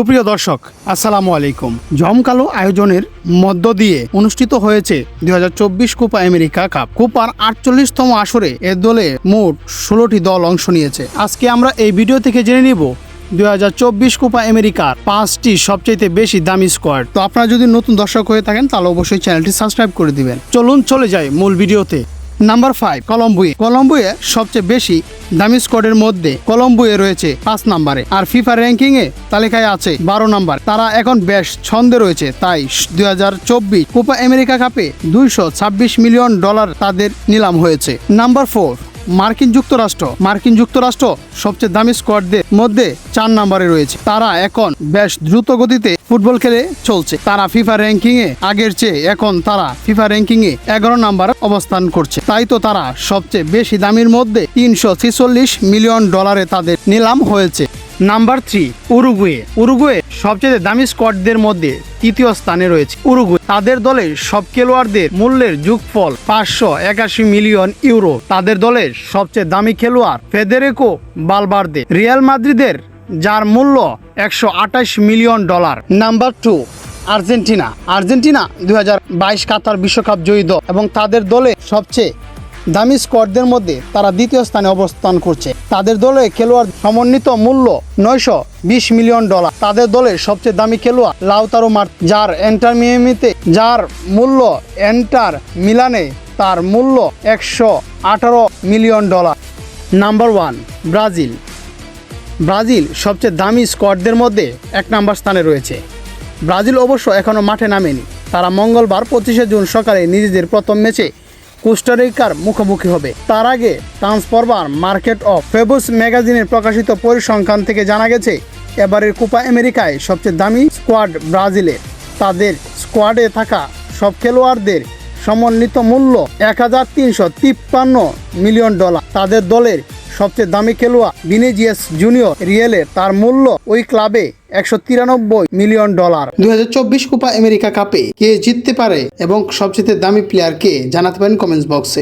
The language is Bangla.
সুপ্রিয় দর্শক, আসসালামু আলাইকুম। জমকালো আয়োজনের মধ্য দিয়ে অনুষ্ঠিত হয়েছে দু হাজার চব্বিশ কোপা আমেরিকা কাপ। কোপার আটচল্লিশতম আসরে এ দলে মোট ষোলোটি দল অংশ নিয়েছে। আজকে আমরা এই ভিডিও থেকে জেনে নিব দুই হাজার চব্বিশ কোপা আমেরিকার পাঁচটি সবচেয়ে বেশি দামি স্কোয়াড। তো আপনারা যদি নতুন দর্শক হয়ে থাকেন, তাহলে অবশ্যই চ্যানেলটি সাবস্ক্রাইব করে দিবেন। চলুন, চলে যাই মূল ভিডিওতে। নাম্বার ফাইভ কলম্বুয়ে কলম্বুয়ে সবচেয়ে বেশি দামি স্কোয়াডের মধ্যে কলম্বুয়ে রয়েছে পাঁচ নাম্বারে। আর ফিফা র্যাঙ্কিং এ তালিকায় আছে বারো নাম্বার। তারা এখন বেশ ছন্দে রয়েছে, তাই দুই হাজার চব্বিশ কোপা আমেরিকা কাপে দুইশো ছাব্বিশ মিলিয়ন ডলার তাদের নিলাম হয়েছে। নাম্বার ফোর মার্কিন যুক্তরাষ্ট্র। মার্কিন যুক্তরাষ্ট্র সবচেয়ে দামি স্কোয়াডদের মধ্যে চার নম্বরে রয়েছে। তারা এখন বেশ দ্রুত গতিতে ফুটবল খেলে চলছে। তারা ফিফা র্যাঙ্কিং এ আগের চেয়ে এখন তারা ফিফা র্যাঙ্কিং এ এগারো নাম্বার অবস্থান করছে। তাই তো তারা সবচেয়ে বেশি দামির মধ্যে তিনশো ছেচল্লিশ মিলিয়ন ডলারে তাদের নিলাম হয়েছে। Number three, Uruguay. উরুগুয়ে সবচেয়ে দামি স্কোয়াডদের মধ্যে তৃতীয় স্থানে রয়েছে উরুগুয়ে। তাদের দলের সব খেলোয়াড়দের মূল্যের যুগফল পাঁচশো একাশি মিলিয়ন ইউরো। তাদের দলের সবচেয়ে দামি খেলোয়াড় ফেদেরেকো বালবার্দে। রিয়াল মাদ্রিদের, যার মূল্য একশো আঠাশ million dollar. Number two, Argentina. Argentina দুই হাজার বাইশ কাতার বিশ্বকাপ জয়ী দল এবং তাদের দলে সবচেয়ে দামি স্কোয়াডদের মধ্যে তারা দ্বিতীয় স্থানে অবস্থান করছে। তাদের দলে খেলোয়াড় সমন্বিত মূল্য নয়শো বিশ মিলিয়ন ডলার। তাদের দলের সবচেয়ে দামি খেলোয়াড় লাউতারো মার যার এন্টার মিয়ামিতে যার মূল্য এন্টার মিলানে তার মূল্য একশো আঠারো million dollar. Number one, Brazil. Brazil সবচেয়ে দামি স্কোয়াডদের মধ্যে এক নাম্বার স্থানে রয়েছে। ব্রাজিল অবশ্য এখনও মাঠে নামেনি। তারা মঙ্গলবার পঁচিশে জুন সকালে নিজেদের প্রথম ম্যাচে কোস্টারিকার মুখোমুখি হবে। তার আগে ট্রান্সফরমার মার্কেট অফ ফেবুস ম্যাগাজিনের প্রকাশিত পরিসংখ্যান থেকে জানা গেছে, এবারের কোপা আমেরিকায় সবচেয়ে দামি স্কোয়াড ব্রাজিলে। তাদের স্কোয়াডে থাকা সব খেলোয়াড়দের সমন্বিত মূল্য এক হাজার তিনশো তিপ্পান্ন মিলিয়ন ডলার। তাদের দলের সবচেয়ে দামি খেলোয়া বিনেজিয়াস জুনিয়র রিয়েলের তার মূল্য ওই ক্লাবে একশো তিরানব্বই মিলিয়ন ডলার। দুই হাজার চব্বিশ কোপা আমেরিকা কাপে কে জিততে পারে এবং সবচেয়ে দামি প্লেয়ার কে জানাতে পারেন কমেন্টস বক্সে।